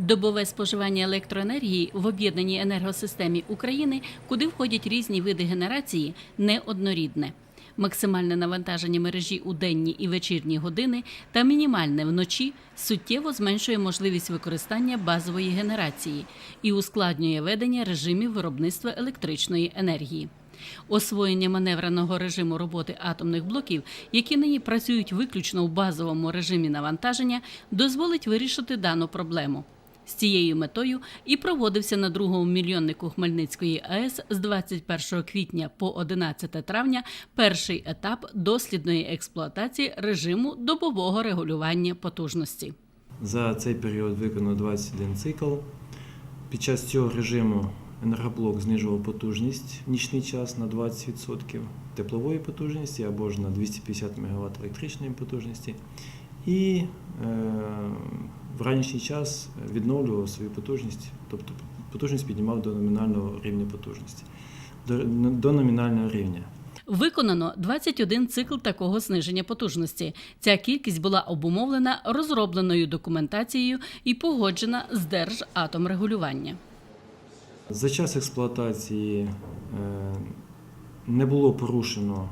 Добове споживання електроенергії в об'єднаній енергосистемі України, куди входять різні види генерації, неоднорідне. Максимальне навантаження мережі у денні і вечірні години та мінімальне вночі суттєво зменшує можливість використання базової генерації і ускладнює ведення режимів виробництва електричної енергії. Освоєння маневреного режиму роботи атомних блоків, які нині працюють виключно у базовому режимі навантаження, дозволить вирішити дану проблему. З цією метою і проводився на другому мільйоннику Хмельницької АЕС з 21 квітня по 11 травня перший етап дослідної експлуатації режиму добового регулювання потужності. За цей період виконано 21 цикл. Під час цього режиму енергоблок знижував потужність в нічний час на 20% теплової потужності або ж на 250 МВт електричної потужності. І е, в ранішній час відновлював свою потужність, тобто потужність піднімав до номінального рівня потужності, до, до номінального рівня. Виконано 21 цикл такого зниження потужності. Ця кількість була обумовлена розробленою документацією і погоджена з Держатомрегулювання. За час експлуатації е, не було порушено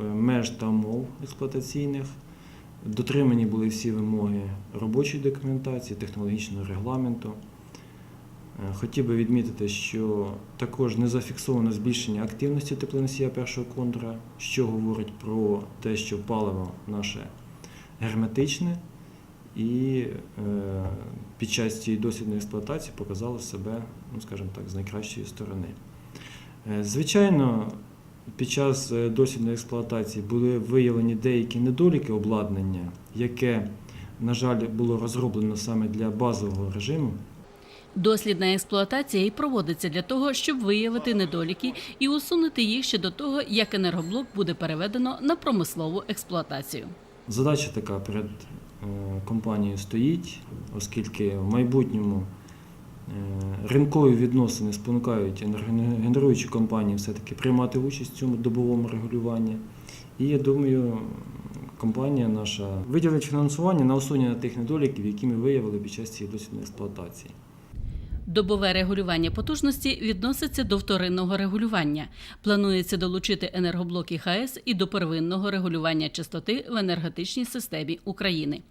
е, меж та умов експлуатаційних. Дотримані були всі вимоги робочої документації, технологічного регламенту. Е, Хотів би відмітити, що також не зафіксовано збільшення активності теплоносія першого контура, що говорить про те, що паливо наше герметичне і е, під час цієї дослідної експлуатації показало себе, ну скажімо так, з найкращої сторони. Е, Звичайно, під час е, дослідної експлуатації були виявлені деякі недоліки обладнання, яке, на жаль, було розроблено саме для базового режиму. Дослідна експлуатація і проводиться для того, щоб виявити недоліки і усунути їх ще до того, як енергоблок буде переведено на промислову експлуатацію. Задача така перед е, компанією стоїть, оскільки в майбутньому ринкові відносини спонукають енергогенеруючі компанії все-таки приймати участь в цьому добовому регулюванні. І я думаю, компанія наша виділить фінансування на усунення тих недоліків, які ми виявили під час цієї досвідної експлуатації. Добове регулювання потужності відноситься до вторинного регулювання. Планується долучити енергоблоки ХАЕС і до первинного регулювання частоти в енергетичній системі України.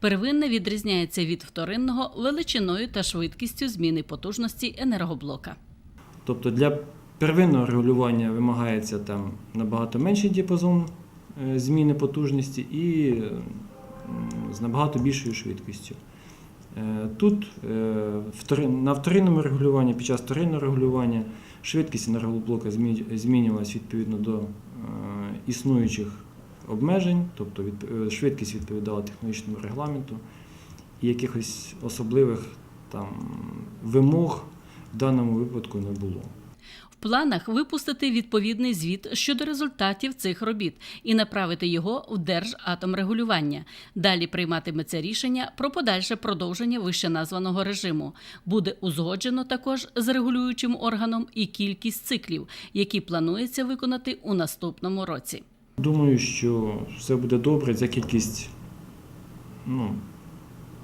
Первинне відрізняється від вторинного величиною та швидкістю зміни потужності енергоблока. Тобто для первинного регулювання вимагається там набагато менший діапазон е, зміни потужності і з набагато більшою швидкістю. Е, Тут е, на вторинному регулюванні, під час вторинного регулювання швидкість енергоблока змінювалася відповідно до е, існуючих обмежень, тобто швидкість відповідала технологічному регламенту і якихось особливих там вимог в даному випадку не було. Планах випустити відповідний звіт щодо результатів цих робіт і направити його в Держатомрегулювання. Далі прийматиметься рішення про подальше продовження вищеназваного режиму. Буде узгоджено також з регулюючим органом і кількість циклів, які планується виконати у наступному році. Думаю, що все буде добре. Ця кількість, ну,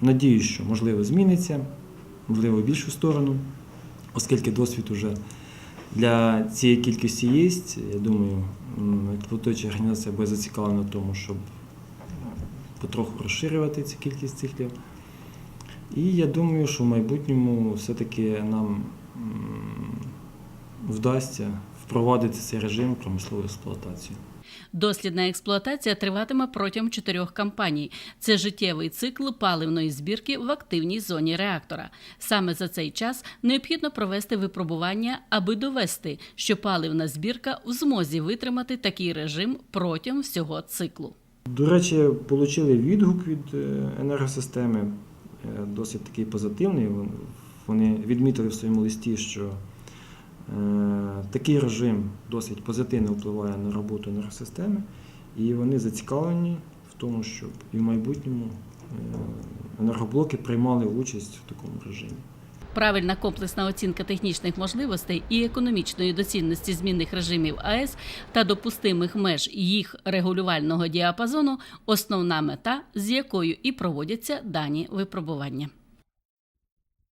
надіюсь, що можливо зміниться, можливо, в більшу сторону, оскільки досвід уже для цієї кількості є. Я думаю, експлуатуюча організація буде зацікавлена в тому, щоб потроху розширювати цю кількість циклів. І я думаю, що в майбутньому все-таки нам вдасться впровадити цей режим промислової експлуатації. Дослідна експлуатація триватиме протягом чотирьох кампаній. Це життєвий цикл паливної збірки в активній зоні реактора. Саме за цей час необхідно провести випробування, аби довести, що паливна збірка в змозі витримати такий режим протягом всього циклу. До речі, отримали відгук від е, енергосистеми, е, досить такий позитивний. Вони відмітили в своєму листі, що такий режим досить позитивно впливає на роботу енергосистеми, і вони зацікавлені в тому, щоб і в майбутньому е, енергоблоки приймали участь в такому режимі. Правильна комплексна оцінка технічних можливостей і економічної доцільності змінних режимів АЕС та допустимих меж їх регулювального діапазону основна мета, з якою і проводяться дані випробування.